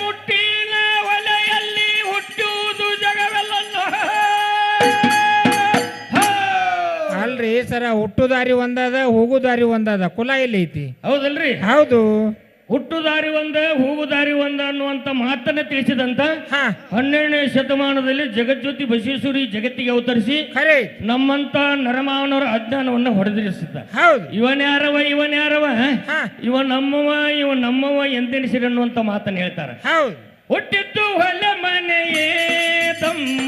ಮುಟ್ಟಿನ ಒಲೆಯಲ್ಲಿ ಹುಟ್ಟುವುದು ಜಗವೆಲ್ಲ ಅಲ್ರಿ ಸರ ಹುಟ್ಟು ದಾರಿ ಒಂದದ ಹೋಗು ದಾರಿ ಒಂದದ ಕುಲ ಎಲ್ಲಿ ಐತಿ? ಹೌದಲ್ರಿ. ಹೌದು. ಹುಟ್ಟು ದಾರಿ ಒಂದ ಹೋಗು ದಾರಿ ಒಂದ ಅನ್ನುವಂತ ಮಾತನ್ನ ತಿಳಿಸಿದಂತ ಹನ್ನೆರಡನೇ ಶತಮಾನದಲ್ಲಿ ಜಗಜ್ಯೋತಿ ಬಸವೇಶ್ವರಿ ಜಗತ್ತಿಗೆ ಅವತರಿಸಿ ನಮ್ಮಂತ ನರಮಾವನವರ ಅಜ್ಞಾನವನ್ನ ಹೊಡೆದಿರಿಸಿದ್ದ. ಹೌದು. ಇವನ್ ಯಾರವ ಇವನ್ ಯಾರವ ಇವ ನಮ್ಮವ ಇವ ನಮ್ಮವ ಎಂದೆನಿಸಿರಿ ಅನ್ನುವಂತ ಮಾತನ್ನ ಹೇಳ್ತಾರೆ. ಹುಟ್ಟಿದ್ದು ಹೊಲ ಮನೆಯೇ ತಮ್ಮ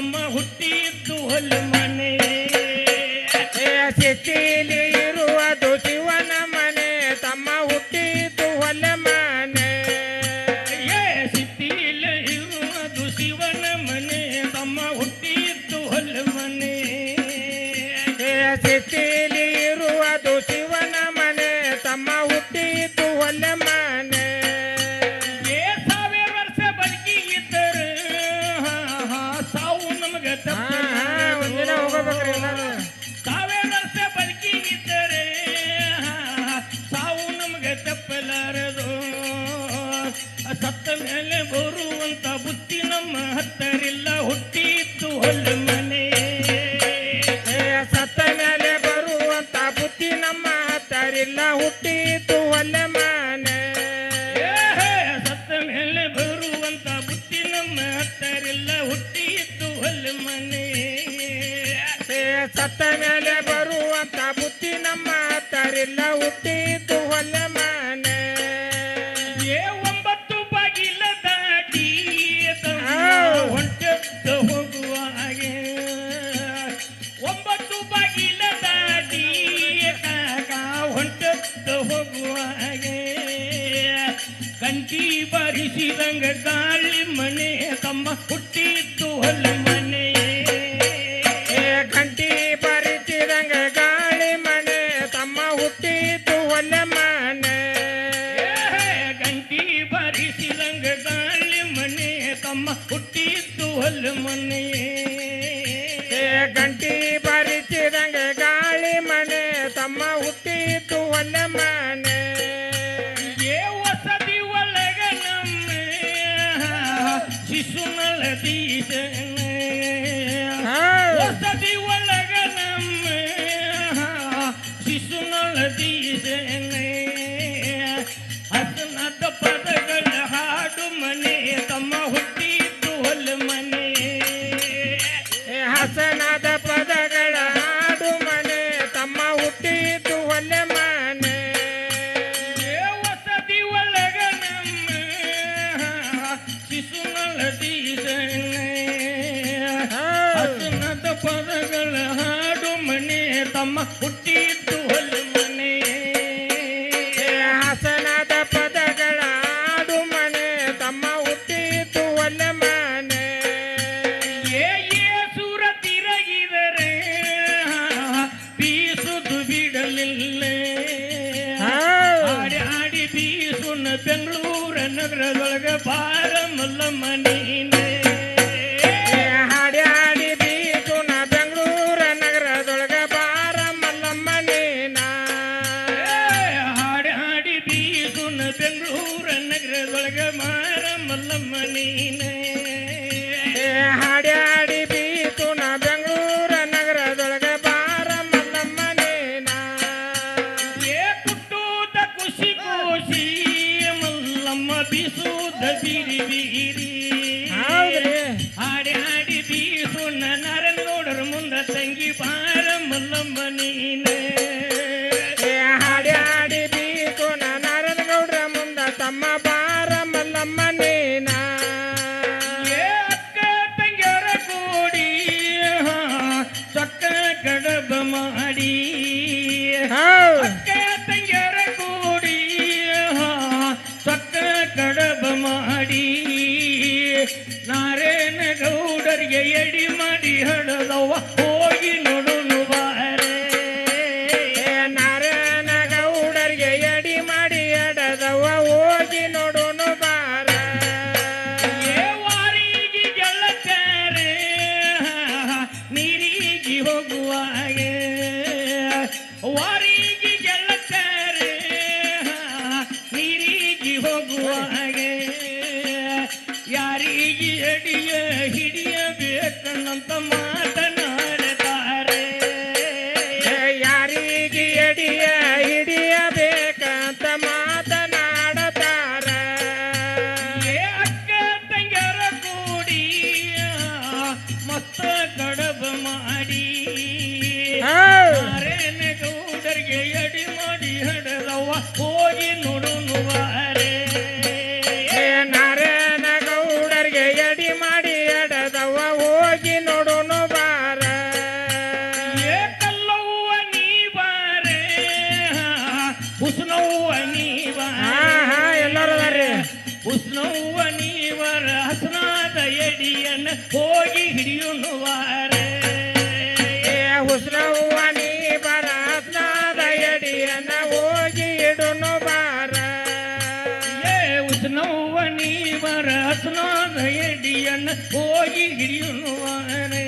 ಮನೆ ತಮ್ಮ ಹುಟ್ಟಿದ್ದು ಹೊಲ ಮನೆ. ಸಿಟಿಲಿ ಇರುವುದು ಶಿವನ ಮನೆ. ತಮ್ಮ ಹುಟ್ಟಿದ್ದು ಹೊಲ ಮನೆ. ಸಿಟಿಲಿ ಇರುವುದು ಶಿವನ ಮನೆ. ತಮ್ಮ ಹುಟ್ಟಿದ್ದು ಹತ್ತರಿಲ್ಲ ಹುಟ್ಟಿತ್ತು ಹೊಲ ಮನೆ. ಸತ್ತ ಮೇಲೆ ಬರುವಂತ ಬುದ್ಧಿ ನಮ್ಮ ಹತ್ತರಿಲ್ಲ ಹುಟ್ಟಿತ್ತು ಒಲ್ಲೆ ಮನೆ. ಸತ್ತ ಮೇಲೆ ಬರುವಂತ ಬುತ್ತಿ ನಮ್ಮ ಹತ್ತರಿಲ್ಲ ಹುಟ್ಟಿತ್ತು ಹೊಲ ಮನೆ. ಸತ್ತ ಮೇಲೆ ಬರುವಂತ ಬುದ್ಧಿ ನಮ್ಮ ಹತ್ತರಿಲ್ಲ ಹುಟ್ಟಿತ್ತು ಒಲ್ಲೆ ಕಂಟಿ ಬಾರಿಸಿದಂಗ ಗಾಳಿ ಮನೆ ತಮ್ಮ ಹುಟ್ಟಿತ್ತು ಹೊಲ ಮನೆ ಏ ಗಂಟಿ ಬರಿತಿದಂಗ ಗಾಳಿ ಮನೆ ತಮ್ಮ ಹುಟ್ಟಿತ್ತು ಹೊಲ ಮನೆ. ಗಂಟಿ ಬಾರಿಸಿದಂಗ ಗಾಳಿ ಮನೆ ತಮ್ಮ ಹುಟ್ಟಿತ್ತು ಹೊಲ ಮನೆ ಗಂಟಿ ಬಾರಿಸಿದಂಗ ಗಾಳಿ ಮನೆ ತಮ್ಮ ಹುಟ್ಟಿತ್ತು ಹೊಲ ಮನೆ. Hadisun al hadise ತಮ್ಮ ಹುಟ್ಟಿದ್ದು ಹೊಲು ಮನೆ. ಹಾಸನದ ಪದಗಳಾಡು ಮನೆ ತಮ್ಮ ಹುಟ್ಟಿದ್ದು ಹೊಲ ಮನೆ. ಏ ಸೂರ ತಿರಗಿದರೆ ಬೀಸುದು ಬಿಡಲಿಲ್ಲ. ಆಡಿ ಆಡಿ ಬೀಸುನ ಬೆಂಗಳೂರ ನಗರದೊಳಗೆ ಬಾರ ಮಲ್ಲ ಮನೆ ಬೀಸು ದಬಿರಿ ಬೀರಿ ಹಾಡಿ ಹಾಡಿ ಬೀಸು ನನ್ನರ ನೋಡರು ಮುಂದ ತಂಗಿ ಬಾರ ಮಲ್ಲಮ್ಮ ನೀನೆ. ಹಾಡಿ ಹಾಡಿ ಬೀಸು ನನ್ನರ ನೋಡ್ರ ಮುಂದ ತಮ್ಮ ಕಡಬ ಮಾಡಿ ನಾರೇನ ಗೌಡರಿಗೆ ಎಡಿ ಮಾಡಿ ಹಡದವ ಅನ್ನಂತ ಮಾತನಾಡುತ್ತಾರೆ ಯಾರಿಗೆ ಎಡಿಯ ಹಿಡಿಯಬೇಕಂತ ಮಾತನಾಡುತ್ತಾರ ಅಕ್ಕ ತಂಗ್ಯಾರ ಕೂಡಿ ಮತ್ತ ಕಡಬ ಮಾಡಿ Oye, querido, no va a ganar.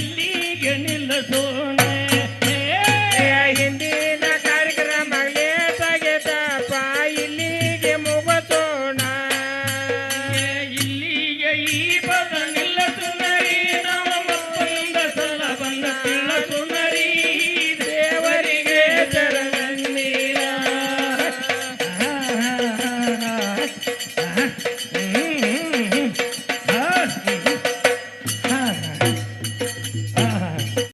ಇಲ್ಲಿಗೆ ನಿಲ್ಲಿಸೋಣ